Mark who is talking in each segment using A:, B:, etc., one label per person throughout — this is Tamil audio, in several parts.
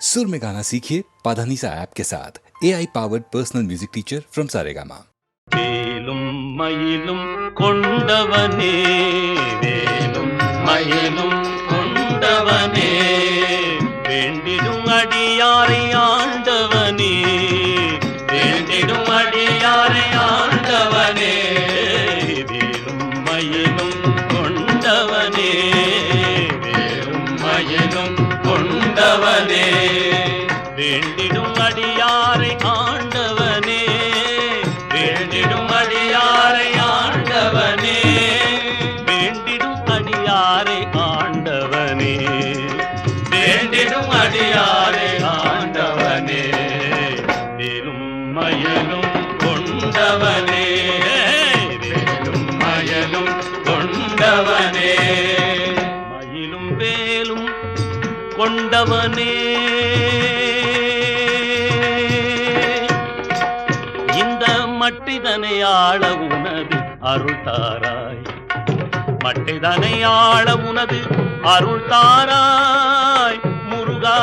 A: सुर में गाना सीखिए पाधानीसा ऐप के साथ A I powered personal music teacher from Saregama
B: வேலும் மயிலும் கொண்டவனே வேலும் மயிலும் கொண்டவனே கொண்டவனே. இந்த மட்டிதனை ஆள உனது அருள் தாராய் மட்டிதனை ஆள உனது அருள் தாராய் முருகா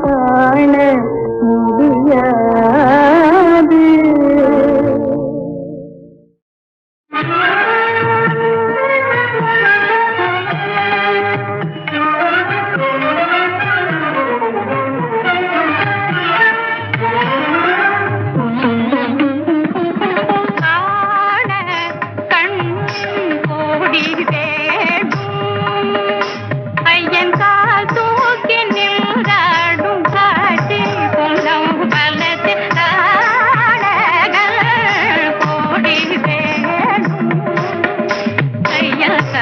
C: காண முடியாது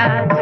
C: llorar.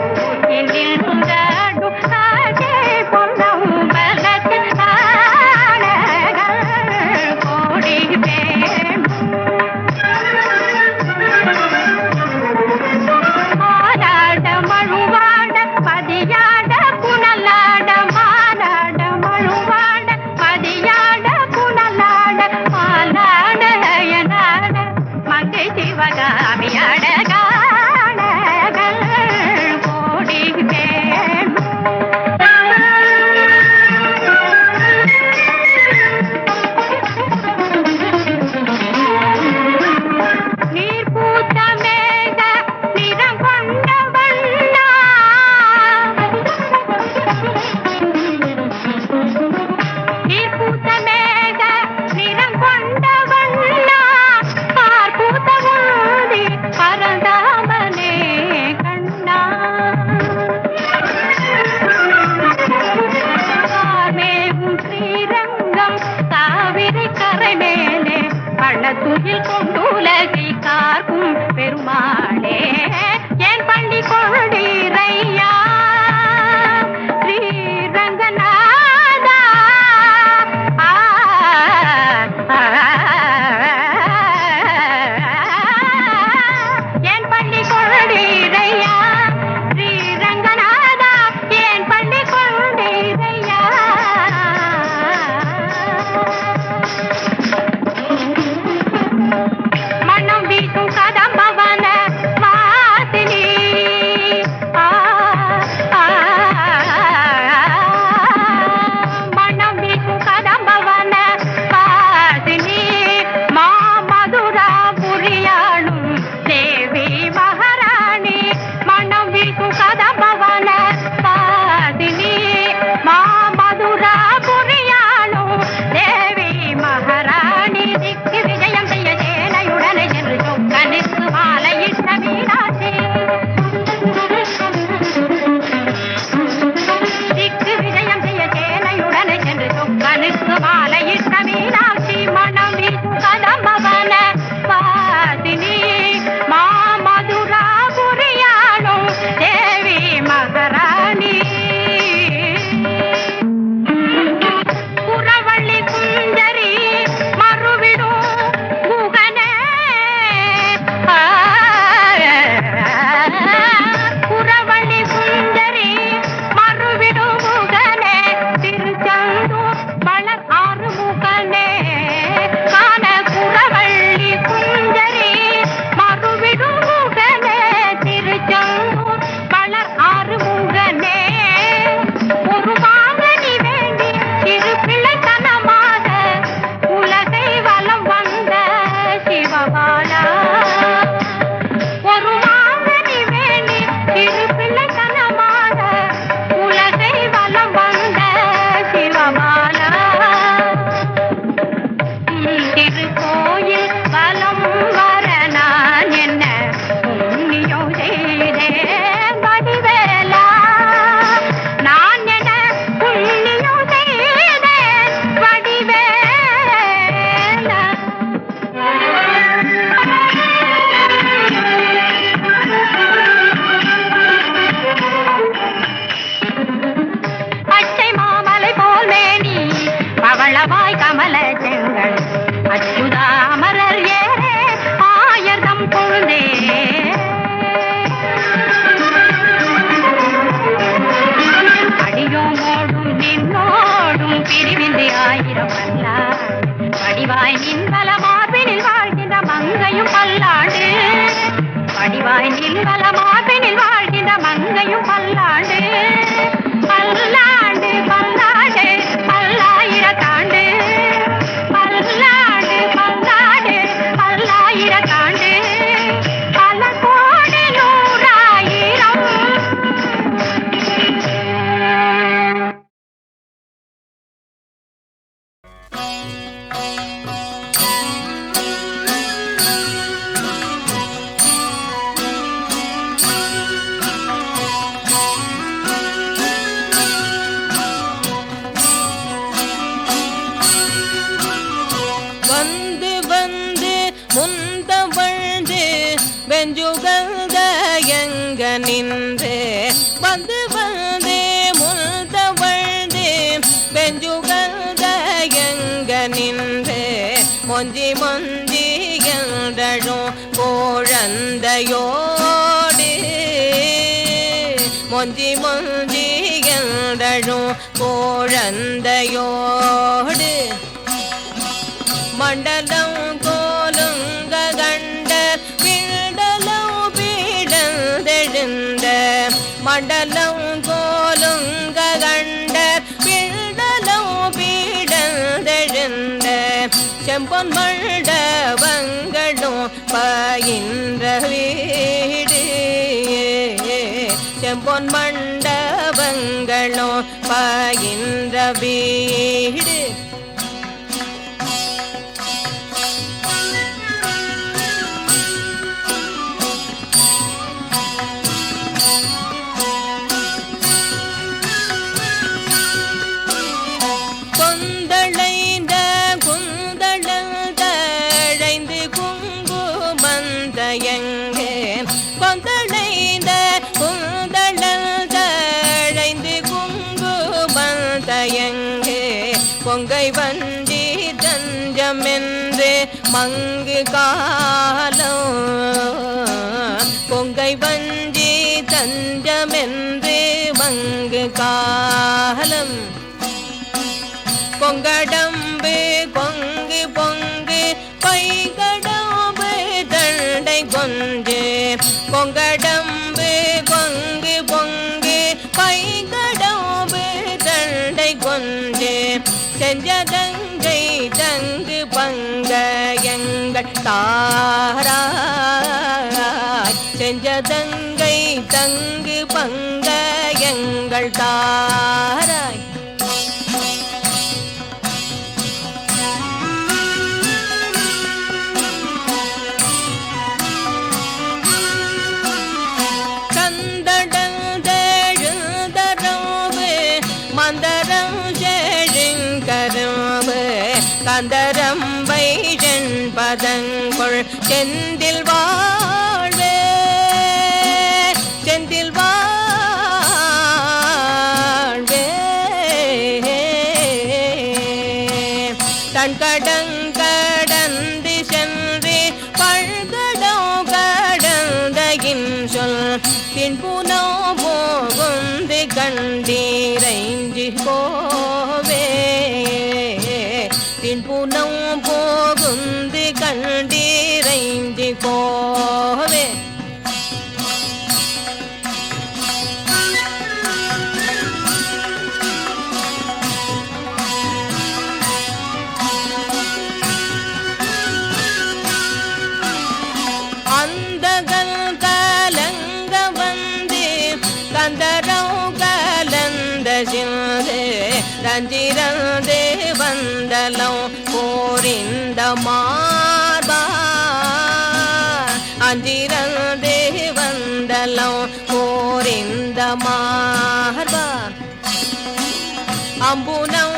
C: கோழந்தையோடு மொஞ்சி மொஞ்சி எந்தழும் கோழந்தையோடு. மண்டலம் கோலுங்க கண்ட பீடலம் பீடந்தெழுந்த. மண்டலம் கோலுங்க கண்ட பிண்டலம் பீடந்தெழுந்த. செம்பொன் மண்டபங்களும் பயின்றவே செம்பொன் மண்டபங்களும் பயின்ற வீடு. மங்கு காலம். பொங்கை வஞ்சி தஞ்சமென்று மங்கு காலம். பொங்கடம்பு பொங்கு பொங்கு பைகடம்பு தண்டை கொஞ்சு. பொங்கடம் தாராய் செஞ்சதங்கை தங்கு
D: Wind. അമ്പുനം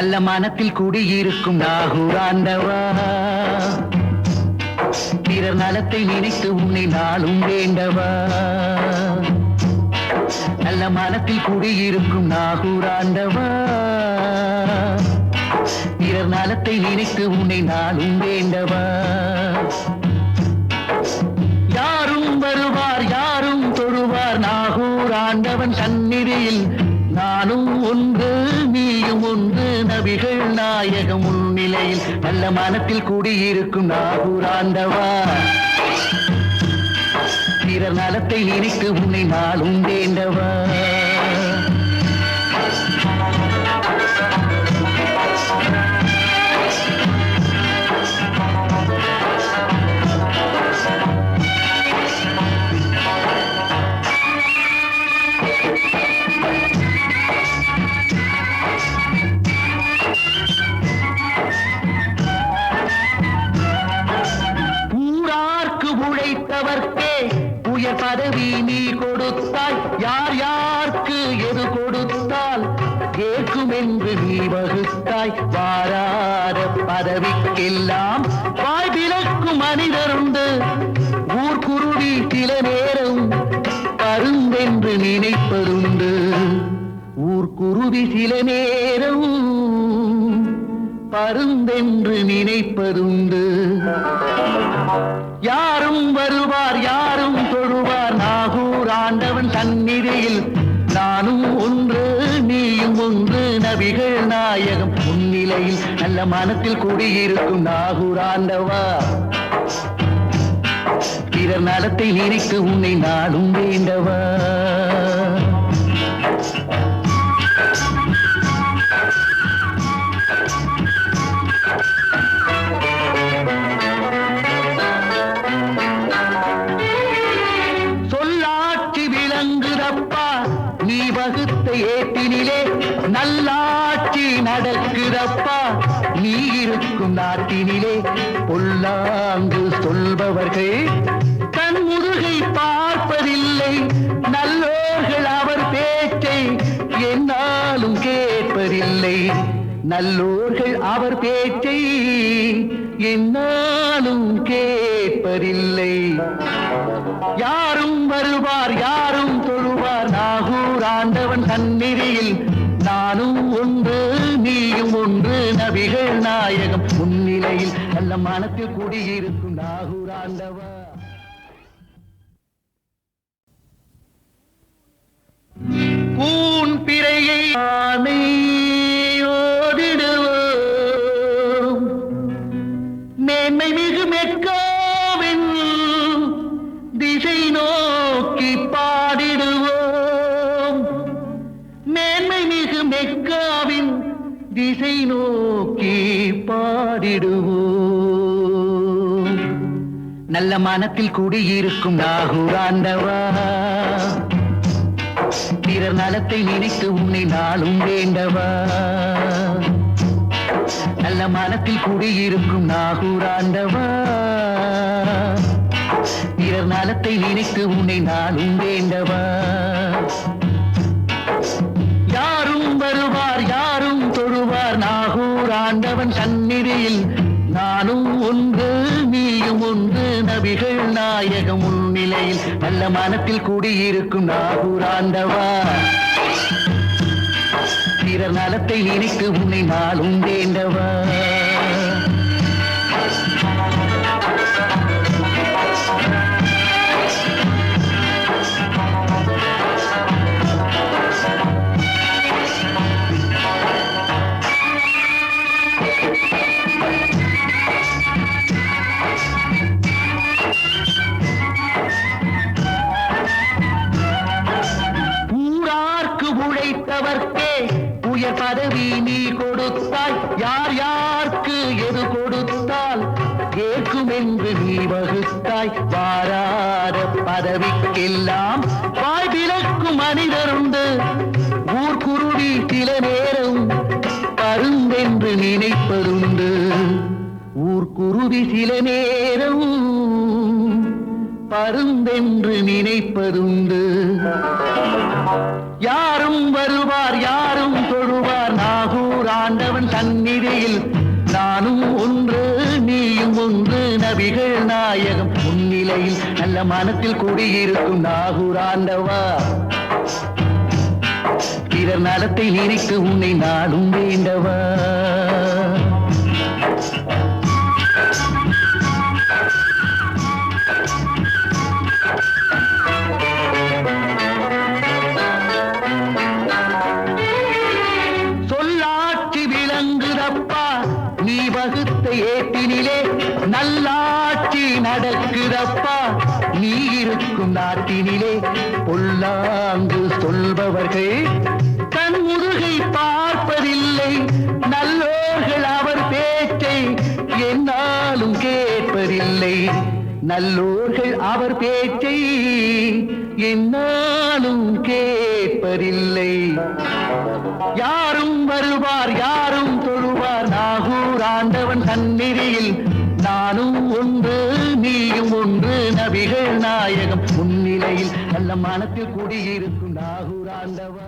D: நல்ல மனத்தில் குடியிருக்கும் நாகூராண்டவா. பிறர் நலத்தை நினைத்து உன்னை நாளும் வேண்டவா. நல்ல மனத்தில் குடியிருக்கும் நாகூராண்டவா. பிறர் நலத்தை நினைத்து உன்னை நாளும் வேண்டவா. மனத்தில் குடியிருக்கும் நாகூராண்டவா? பிறர் நலத்தை நினைத்து உன்னை நாளும் வேண்டவா? எல்லாம் வாய் விளக்கும் மனிதருண்டு ஊர்க்குருவி சில நேரம் பருந்தென்று நினைப்பதுண்டு. ஊர்க்குருவி சில நேரம் பருந்தென்று நினைப்பதுண்டு. யாரும் வருவார் யாரும் தொழுவார். நாகூர் ஆண்டவன் சந்நிதியில் நானும் ஒன்று நீயும் ஒன்று நபிகள் நாயகம். நிலையில் நல்ல மனத்தில் கூடியிருக்கும் நாகூராண்டவா. பிறர் நலத்தை நினைத்து உன்னை நாளும் வேண்டவா. நீ நாட்டினிலே பொல்லாங்கு சொல்பவர்கள் தன் முதுகை பார்ப்பதில்லை. நல்லோர்கள் அவர் பேச்சை என்னாலும் கேட்பதில்லை. நல்லோர்கள் அவர் பேச்சை என்னாலும் கேட்பதில்லை. யாரும் வருவார் யாரும் தொழுவார். நாகூர் ஆண்டவன் சந்நிதியில் நானும் ஒன்று நீயும் ஒன்று நபிகள் நாயகம். முன்னிலையில் நல்ல மனத்தில் குடியிருக்கும் நாகூர் ஆண்டவா கூன் பிறையை மனத்தில் குடியிருக்கும் நாகூராண்டவா. பிறர் நலத்தை நினைத்து உன்னை நாளும் வேண்டவா. நல்ல மனத்தில் குடியிருக்கும் நாகூராண்டவா. பிறர் நலத்தை நினைத்து உன்னை நாளும் வேண்டவா. நல்ல மனத்தில் கூடியிருக்கும் நாகூராண்டவா? பிறர் நலத்தை நினைத்து உன்னை நாளும் வேண்டவா? சில நேரம் பருந்தென்று நினைப்பதுண்டு. யாரும் வருவார் யாரும் தொழுவார். நாகூர் ஆண்டவன் சந்நிதியில் நானும் ஒன்று நீயும் ஒன்று நபிகள் நாயகம். முன்னிலையில் நல்ல மனத்தில் கூடியிருக்கும் நாகூர் ஆண்டவா. பிறர் நலத்தை நினைத்து உன்னை நாளும் வேண்டவா. இருக்குதப்பா. நீ இருக்கும் நாட்டினிலே பொல்லாங்கு சொல்பவர்கள். தன் முதுகை பார்ப்பதில்லை. நல்லோர்கள் அவர் பேச்சை என்னாலும் கேட்பதில்லை. நல்லோர்கள் அவர் பேச்சை என்னாலும் கேட்பதில்லை. யாரும் வருவார் யாரும் தொழுவார். நாகூர் ஆண்டவன் சந்நிதியில் நானும் ஒன்று ஒன்று நபிகள் நாயகம். முன்னிலையில் நல்ல மனத்தில் குடியிருக்கும் நாகூர் ஆண்டவன்